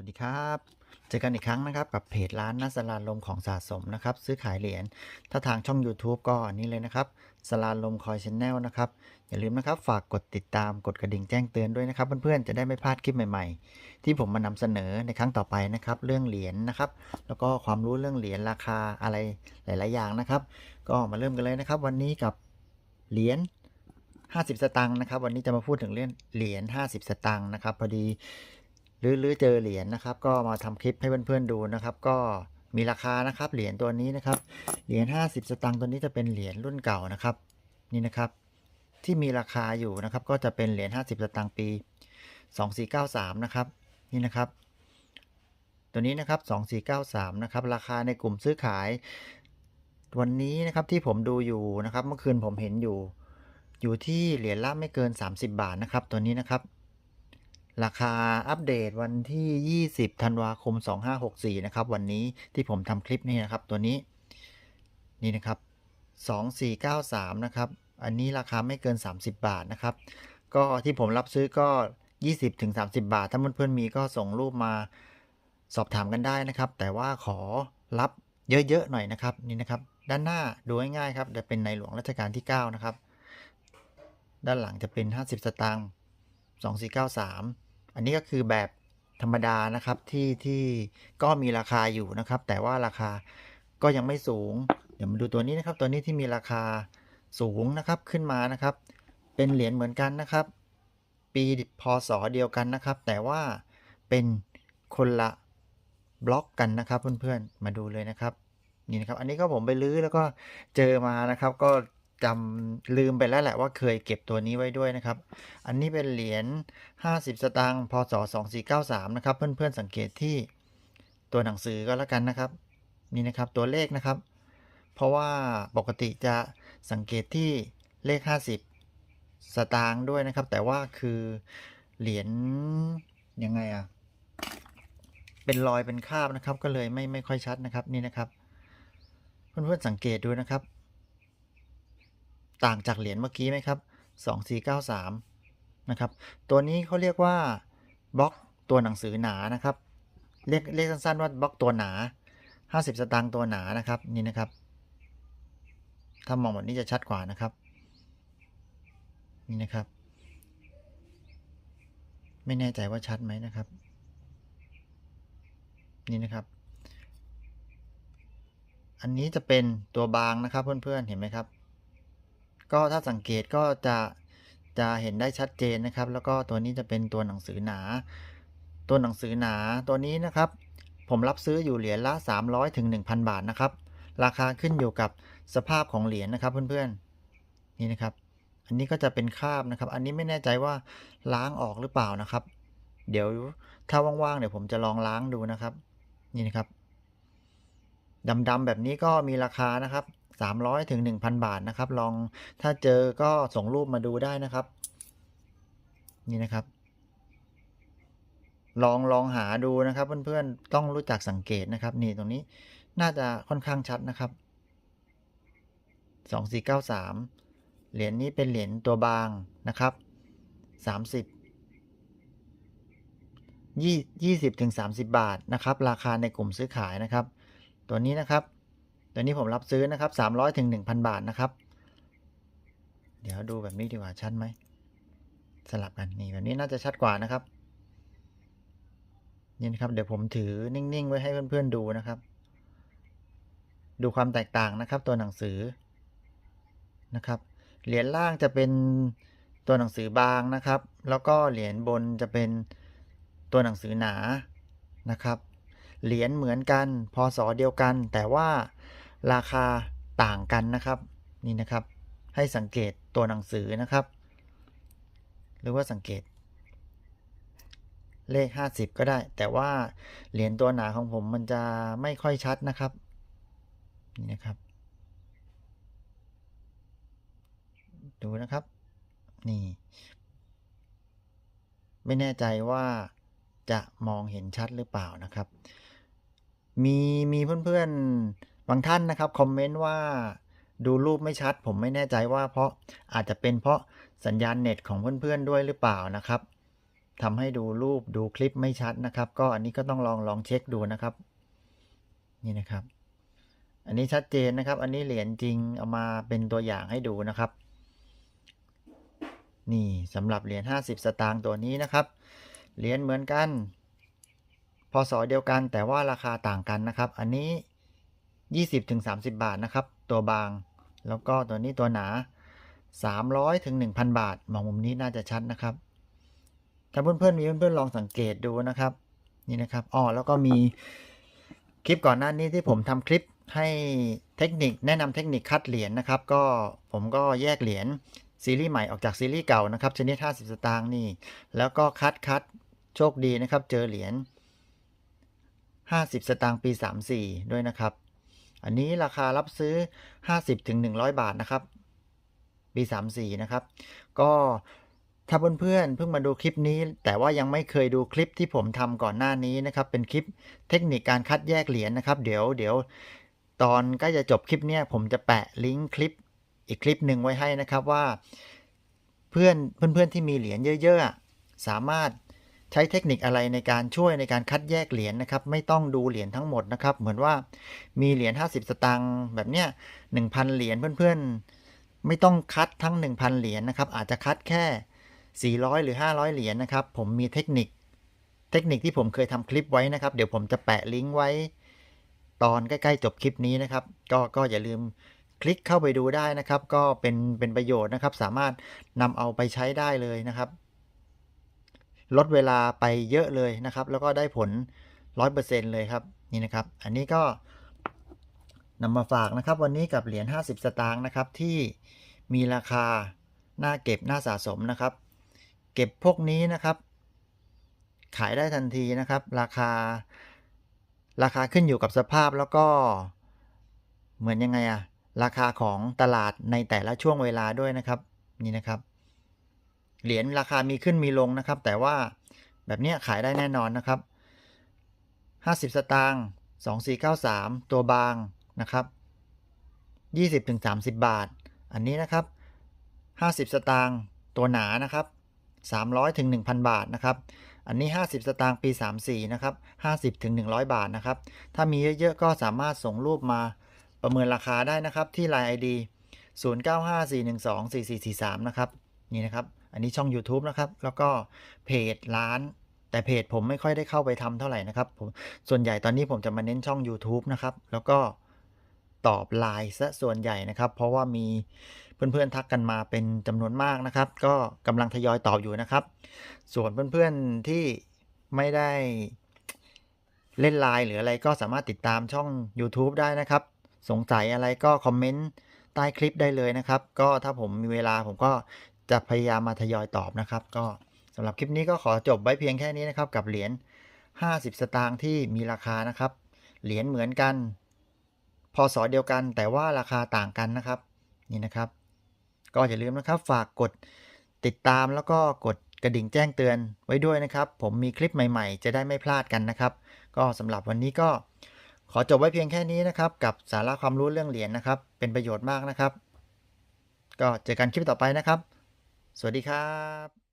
สวัสดีครับ เจอกันอีกครั้งนะครับกับเพจร้านนัสลาลมของสะสมนะครับ ซื้อขายเหรียญถ้าทางช่อง YouTube ก็นนี้เลยนะครับสลาลมคอยชแนลนะครับ อย่าลืมนะครับฝากกดติดตามกดกระดิ่งแจ้งเตือนด้วยนะครับ เพื่อนๆจะได้ไม่พลาดคลิปใหม่ๆ ที่ผมมานำเสนอในครั้งต่อไปนะครับ เรื่องเหรียญนะครับ แล้วก็ความรู้เรื่องเหรียญราคาอะไรหลาย ๆ อย่างนะครับ ก็มาเริ่มกันเลยนะครับ วันนี้กับเหรียญ50 สตางค์นะครับ วันนี้จะมาพูดถึงเรื่องเหรียญ50 สตางค์นะครับพอดี หรือหรือเจอเหรียญนะครับ ก็มาทำคลิปให้เพื่อนๆดูนะครับ ก็มีราคานะครับเหรียญตัวนี้นะครับ เหรียญ50 สตางค์ตัวนี้จะเป็นเหรียญรุ่นเก่านะครับ นี่นะครับ ที่มีราคาอยู่นะครับ ก็จะเป็นเหรียญ50 สตางค์ปี 2493 นะครับ นี่นะครับตัวนี้นะครับ 2493 นะครับ ราคาในกลุ่มซื้อขาย วันนี้นะครับที่ผมดูอยู่นะครับ เมื่อคืนผมเห็นอยู่ อยู่ที่เหรียญละไม่เกิน 30 บาทนะครับ ตัวนี้นะครับ ราคาอัปเดตวันที่ 20 ธันวาคม 2564 นะครับ วันนี้ที่ผมทำคลิปนี้นะครับ ตัวนี้ นี่นะครับ 2493 นะครับ อันนี้ราคาไม่เกิน 30 บาทนะครับ ก็ที่ผมรับซื้อก็ 20ถึง30 บาท ถ้าเพื่อนๆมีก็ส่งรูปมาสอบถามกันได้นะครับ แต่ว่าขอรับเยอะๆหน่อยนะครับ นี่นะครับ ด้านหน้าดูง่ายๆครับจะเป็นในหลวงรัชกาลที่ 9 นะครับ ด้านหลังจะเป็น 50 สตางค์2493 อันนี้ก็คือแบบธรรมดานะครับที่ที่ก็มีราคาอยู่นะครับ แต่ว่าราคาก็ยังไม่สูง เดี๋ยวมาดูตัวนี้นะครับ ตัวนี้ที่มีราคาสูงนะครับขึ้นมานะครับ เป็นเหรียญเหมือนกันนะครับ ปีพศเดียวกันนะครับ แต่ว่าเป็นคนละบล็อกกันนะครับเพื่อนๆมาดูเลยนะครับนี่นะครับ อันนี้ก็ผมไปลื้อแล้วก็เจอมานะครับ ก็ จำลืมไปแล้วแหละว่าเคยเก็บตัวนี้ไว้ด้วยนะครับ อันนี้เป็นเหรียญ 50 สตางค์ พศ 2493 นะครับ เพื่อนๆสังเกตที่ตัวหนังสือก็แล้วกันนะครับ นี่นะครับตัวเลขนะครับ เพราะว่าปกติจะสังเกตที่เลข 50 สตางค์ด้วยนะครับ แต่ว่าคือเหรียญยังไงอะเป็นรอยเป็นคราบนะครับ ก็เลยไม่ไม่ค่อยชัดนะครับนี่นะครับ เพื่อนๆสังเกตดูนะครับ ต่างจากเหรียญเมื่อกี้ไหมครับ 2493 นะครับ ตัวนี้เขาเรียกว่าบล็อกตัวหนังสือหนานะครับ เรียกเรียกสั้นๆว่าบล็อกตัวหนา 50 สตางค์ตัวหนานะครับนี่นะครับ ถ้ามองแบบนี้จะชัดกว่านะครับ นี่นะครับ ไม่แน่ใจว่าชัดไหมนะครับ นี่นะครับอันนี้จะเป็นตัวบางนะครับเพื่อนๆ เห็นไหมครับ ก็ถ้าสังเกตก็จะจะเห็นได้ชัดเจนนะครับ แล้วก็ตัวนี้จะเป็นตัวหนังสือหนา ตัวหนังสือหนาตัวนี้นะครับ ผมรับซื้ออยู่เหรียญละ 300ถึง1,000 บาทนะครับ ราคาขึ้นอยู่กับสภาพของเหรียญนะครับเพื่อนๆนี่นะครับ อันนี้ก็จะเป็นคราบนะครับ อันนี้ไม่แน่ใจว่าล้างออกหรือเปล่านะครับ เดี๋ยวถ้าว่างๆเดี๋ยวผมจะลองล้างดูนะครับ นี่นะครับดำๆแบบนี้ก็มีราคานะครับ 300ถึง1,000 บาทนะครับ ลองถ้าเจอก็ส่งรูปมาดูได้นะครับ นี่นะครับ ลองลองหาดูนะครับ เพื่อนๆต้องรู้จักสังเกตนะครับ นี่ตรงนี้น่าจะค่อนข้างชัดนะครับ 2493 เหรียญนี้เป็นเหรียญตัวบางนะครับ 30 20 20ถึง30 บาทนะครับ ราคาในกลุ่มซื้อขายนะครับ ตัวนี้นะครับ ตัวนี้ผมรับซื้อนะครับ300ถึง1,000 บาทนะครับ เดี๋ยวดูแบบนี้ดีกว่าชัดไหมสลับกันนี่แบบนี้น่าจะชัดกว่านะครับนี่นะครับเดี๋ยวผมถือนิ่งๆ ไว้ให้เพื่อนๆดูนะครับ ดูความแตกต่างนะครับตัวหนังสือนะครับ เหรียญล่างจะเป็นตัวหนังสือบางนะครับ แล้วก็เหรียญบนจะเป็นตัวหนังสือหนานะครับ เหรียญเหมือนกันพศเดียวกัน แต่ว่า ราคาต่างกันนะครับนี่นะครับ ให้สังเกตตัวหนังสือนะครับ หรือว่าสังเกต เลข 50 ก็ได้ แต่ว่าเหรียญตัวหนาของผมมันจะไม่ค่อยชัดนะครับนี่นะครับ ดูนะครับ นี่ ไม่แน่ใจว่าจะมองเห็นชัดหรือเปล่านะครับ มีมีเพื่อนๆ บางท่านนะครับคอมเมนต์ว่าดูรูปไม่ชัด ผมไม่แน่ใจว่าเพราะอาจจะเป็นเพราะสัญญาณเน็ตของเพื่อนๆด้วยหรือเปล่านะครับทำให้ดูรูปดูคลิปไม่ชัดนะครับ ก็อันนี้ก็ต้องลองลองเช็คดูนะครับ นี่นะครับ อันนี้ชัดเจนนะครับ อันนี้เหรียญจริงเอามาเป็นตัวอย่างให้ดูนะครับ นี่สำหรับเหรียญ50 สตางค์ตัวนี้นะครับเหรียญเหมือนกันพศเดียวกันแต่ว่าราคาต่างกันนะครับ อันนี้ 20-30บาทนะครับ ตัวบาง แล้วก็ตัวนี้ตัวหนา300ถึง1,000 บาท มองมุมนี้น่าจะชัดนะครับ ถ้าเพื่อนๆมีเพื่อนๆลองสังเกตดูนะครับ นี่นะครับอ๋อแล้วก็มีคลิปก่อนหน้านี้ที่ผมทำคลิปให้เทคนิคแนะนำเทคนิคคัดเหรียญนะครับ ก็ผมก็แยกเหรียญซีรีส์ใหม่ออกจากซีรีส์เก่านะครับ ชนิด 50 สตางค์นี่ แล้วก็คัดคัดโชคดีนะครับ เจอเหรียญ50 สตางค์ปี 34 ด้วยนะครับ อันนี้ราคารับซื้อ 50ถึง100 บาทนะครับปี34 นะครับ ก็ถ้าเพื่อนๆเพิ่งมาดูคลิปนี้ แต่ว่ายังไม่เคยดูคลิปที่ผมทำก่อนหน้านี้นะครับ เป็นคลิปเทคนิคการคัดแยกเหรียญนะครับ เดี๋ยวเดี๋ยวตอนใกล้จะจบคลิปเนี้ยผมจะแปะลิงก์คลิปอีกคลิปหนึ่งไว้ให้นะครับว่า เพื่อนเพื่อนๆที่มีเหรียญเยอะๆอะสามารถ ใช้เทคนิคอะไรในการช่วยในการคัดแยกเหรียญนะครับ ไม่ต้องดูเหรียญทั้งหมดนะครับ เหมือนว่ามีเหรียญ50 สตางค์แบบเนี้ย1,000 เหรียญเพื่อนๆ ไม่ต้องคัดทั้ง 1,000 เหรียญนะครับ อาจจะคัดแค่ 400 หรือ 500 เหรียญนะครับ ผมมีเทคนิค เทคนิคที่ผมเคยทำคลิปไว้นะครับ เดี๋ยวผมจะแปะลิงก์ไว้ ตอนใกล้ๆจบคลิปนี้นะครับ ก็ก็อย่าลืมคลิกเข้าไปดูได้นะครับ ก็เป็นเป็นประโยชน์นะครับ สามารถนำเอาไปใช้ได้เลยนะครับ ลดเวลาไปเยอะเลยนะครับ แล้วก็ได้ผล 100%เลยครับนี่นะครับ อันนี้ก็นำมาฝากนะครับ วันนี้กับเหรียญ50 สตางค์นะครับ ที่มีราคาหน่าเก็บหน่าสะสมนะครับ เก็บพวกนี้นะครับ ขายได้ทันทีนะครับ ราคา ราคาขึ้นอยู่กับสภาพแล้วก็เหมือนยังไงอะราคาของตลาดในแต่ละช่วงเวลาด้วยนะครับ นี่นะครับ เหรียญราคามีขึ้นมีลงนะครับ แต่ว่าแบบนี้ขายได้แน่นอนนะครับ 50 สตางค์2493 ตัวบางนะครับ 20-30 บาท อันนี้นะครับ 50 สตางค์ตัวหนานะครับ 300ถึง1,000 บาทนะครับ อันนี้ 50 สตางค์ปี 34 นะครับ 50ถึง100 บาทนะครับ ถ้ามีเยอะๆ ก็สามารถส่งรูปมาประเมินราคาได้นะครับที่ Line ID 0954124443 นะครับ นี่นะครับ อันนี้ช่อง YouTube นะครับ แล้วก็เพจร้าน แต่เพจผมไม่ค่อยได้เข้าไปทำเท่าไหร่นะครับผมส่วนใหญ่ตอนนี้ผมจะมาเน้นช่อง YouTube นะครับ แล้วก็ตอบไลน์ซะส่วนใหญ่นะครับ เพราะว่ามีเพื่อนๆทักกันมาเป็นจำนวนมากนะครับ ก็กำลังทยอยตอบอยู่นะครับ ส่วนเพื่อนๆที่ไม่ได้เล่นไลน์หรืออะไรก็สามารถติดตามช่อง YouTube ได้นะครับ สงสัยอะไรก็คอมเมนต์ใต้คลิปได้เลยนะครับ ก็ถ้าผมมีเวลาผมก็ จะพยายามมาทยอยตอบนะครับ ก็สำหรับคลิปนี้ก็ขอจบไว้เพียงแค่นี้นะครับกับเหรียญ50 สตางค์ที่มีราคานะครับ เหรียญเหมือนกันพศเดียวกัน แต่ว่าราคาต่างกันนะครับ นี่นะครับ ก็อย่าลืมนะครับ ฝากกดติดตามแล้วก็กดกระดิ่งแจ้งเตือนไว้ด้วยนะครับ ผมมีคลิปใหม่ๆ จะได้ไม่พลาดกันนะครับ ก็สำหรับวันนี้ก็ขอจบไว้เพียงแค่นี้นะครับ กับสาระความรู้เรื่องเหรียญนะครับ เป็นประโยชน์มากนะครับ ก็เจอกันคลิปต่อไปนะครับ สวัสดีครับ